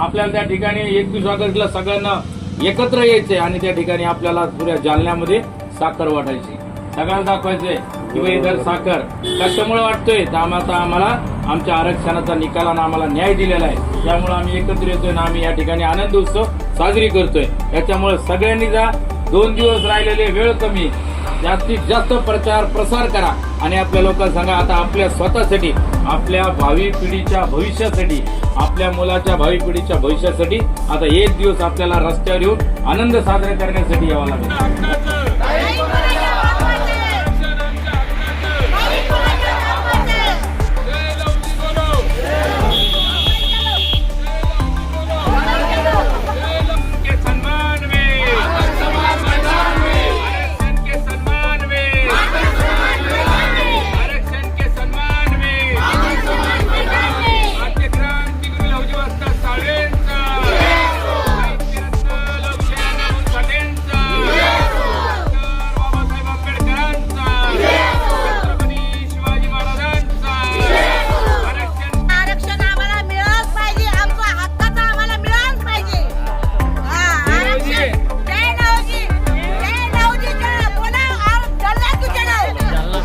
आपल्याला त्या ठिकाणी एकवीस ऑगस्टला सगळ्यांना एकत्र यायचे आणि त्या ठिकाणी आपल्याला पुऱ्या जालन्यामध्ये साखर वाटायची. सगळ्यांना दाखवायचंय की बाई इतर साखर. कशामुळे वाटतोय? तर आम्हाला आम्हाला आमच्या आरक्षणाचा निकालानं आम्हाला न्याय दिलेला आहे. त्यामुळे आम्ही एकत्र येतोय ना आम्ही या ठिकाणी आनंद उत्सव साजरी करतोय. याच्यामुळे सगळ्यांनी जा. दोन दिवस राहिलेले वेळ कमी. जास्तीत जास्त प्रचार प्रसार करा. आणि आपल्या लोकांना सांगा आता आपल्या स्वतःसाठी आपल्या भावी पिढीच्या भविष्यासाठी आपल्या मुलाच्या भावी पिढीच्या भविष्यासाठी आता एक दिवस आपल्याला रस्त्यावर येऊन आनंद साजरा करण्यासाठी यावा लागेल.